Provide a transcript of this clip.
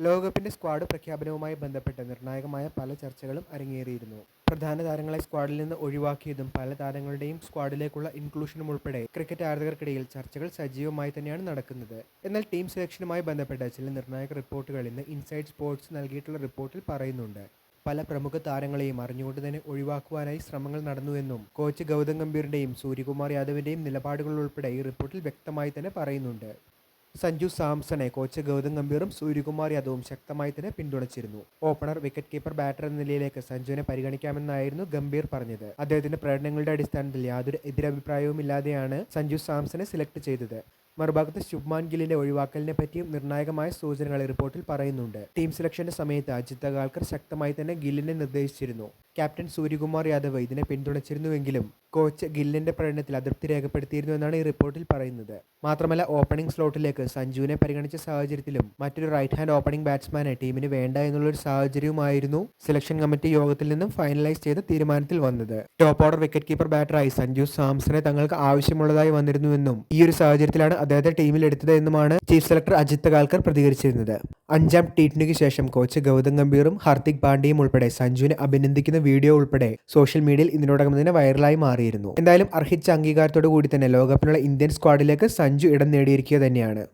ലോകകപ്പിന്റെ സ്ക്വാഡ് പ്രഖ്യാപനവുമായി ബന്ധപ്പെട്ട് നിർണായകമായ പല ചർച്ചകളും അരങ്ങേറിയിരുന്നു. പ്രധാന താരങ്ങളെ സ്ക്വാഡിൽ നിന്ന് ഒഴിവാക്കിയതും പല താരങ്ങളുടെയും സ്ക്വാഡിലേക്കുള്ള ഇൻക്ലൂഷനും ഉൾപ്പെടെ ക്രിക്കറ്റ് ആരാധകർക്കിടയിൽ ചർച്ചകൾ സജീവമായി തന്നെയാണ് നടക്കുന്നത്. എന്നാൽ ടീം സെലക്ഷനുമായി ബന്ധപ്പെട്ട ചില നിർണായക റിപ്പോർട്ടുകൾ ഇന്ന് ഇൻസൈഡ് സ്പോർട്സ് നൽകിയിട്ടുള്ള റിപ്പോർട്ടിൽ പറയുന്നുണ്ട്. പല പ്രമുഖ താരങ്ങളെയും അറിഞ്ഞുകൊണ്ട് തന്നെ ഒഴിവാക്കുവാനായി ശ്രമങ്ങൾ നടന്നുവെന്നും കോച്ച് ഗൗതം ഗംഭീറിന്റെയും സൂര്യകുമാർ യാദവിന്റെയും നിലപാടുകൾ ഉൾപ്പെടെ ഈ റിപ്പോർട്ടിൽ വ്യക്തമായി തന്നെ പറയുന്നുണ്ട്. സഞ്ജു സാംസണെ കോച്ച് ഗൗതം ഗംഭീറും സൂര്യകുമാർ യാദവും ശക്തമായി തന്നെ പിന്തുണച്ചിരുന്നു. ഓപ്പണർ വിക്കറ്റ് കീപ്പർ ബാറ്റർ എന്ന നിലയിലേക്ക് സഞ്ജുവിനെ പരിഗണിക്കാമെന്നായിരുന്നു ഗംഭീർ പറഞ്ഞത്. അദ്ദേഹത്തിന്റെ പ്രകടനങ്ങളുടെ അടിസ്ഥാനത്തിൽ യാതൊരു എതിരഭിപ്രായവും ഇല്ലാതെയാണ് സഞ്ജു സാംസണെ സെലക്ട് ചെയ്തത്. മറുഭാഗത്ത് ശുഭ്മാൻ ഗില്ലിന്റെ ഒഴിവാക്കലിനെ പറ്റിയും നിർണായകമായ സൂചനകൾ റിപ്പോർട്ടിൽ പറയുന്നുണ്ട്. ടീം സെലക്ഷന്റെ സമയത്ത് അജിത് അഗാൽക്കർ ശക്തമായി തന്നെ ഗില്ലിനെ നിർദ്ദേശിച്ചിരുന്നു. ക്യാപ്റ്റൻ സൂര്യകുമാർ യാദവ് ഇതിനെ പിന്തുണച്ചിരുന്നുവെങ്കിലും കോച്ച് ഗില്ലിന്റെ പ്രകടനത്തിൽ അതൃപ്തി രേഖപ്പെടുത്തിയിരുന്നു എന്നാണ് ഈ റിപ്പോർട്ടിൽ പറയുന്നത്. മാത്രമല്ല ഓപ്പണിംഗ് സ്ലോട്ടിലേക്ക് സഞ്ജുവിനെ പരിഗണിച്ച സാഹചര്യത്തിലും മറ്റൊരു റൈറ്റ് ഹാൻഡ് ഓപ്പണിംഗ് ബാറ്റ്സ്മാനെ ടീമിന് വേണ്ട എന്നുള്ളൊരു സാഹചര്യവുമായിരുന്നു സെലക്ഷൻ കമ്മിറ്റി യോഗത്തിൽ നിന്നും ഫൈനലൈസ് ചെയ്ത തീരുമാനത്തിൽ വന്നത്. ടോപ്പ് ഓർഡർ വിക്കറ്റ് കീപ്പർ ബാറ്ററായി സഞ്ജു സാംസനെ തങ്ങൾക്ക് ആവശ്യമുള്ളതായി വന്നിരുന്നുവെന്നും ഈ ഒരു സാഹചര്യത്തിലാണ് അദ്ദേഹത്തെ ടീമിൽ എടുത്തത് എന്നുമാണ് ചീഫ് സെലക്ടർ അജിത് കാൽക്കർ പ്രതികരിച്ചിരുന്നത്. അഞ്ചാം ടി ശേഷം കോച്ച് ഗൗതം ഗംഭീറും ഹാർദിക് പാണ്ഡ്യയും ഉൾപ്പെടെ സഞ്ജുവിനെ അഭിനന്ദിക്കുന്ന വീഡിയോ ഉൾപ്പെടെ സോഷ്യൽ മീഡിയയിൽ ഇതിനോടകം തന്നെ വൈറലായി മാറിയിരുന്നു. എന്തായാലും അർഹിച്ച അംഗീകാരത്തോടു കൂടി തന്നെ ലോകകപ്പിനുള്ള ഇന്ത്യൻ സ്ക്വാഡിലേക്ക് സഞ്ജു ഇടം നേടിയിരിക്കുക തന്നെയാണ്.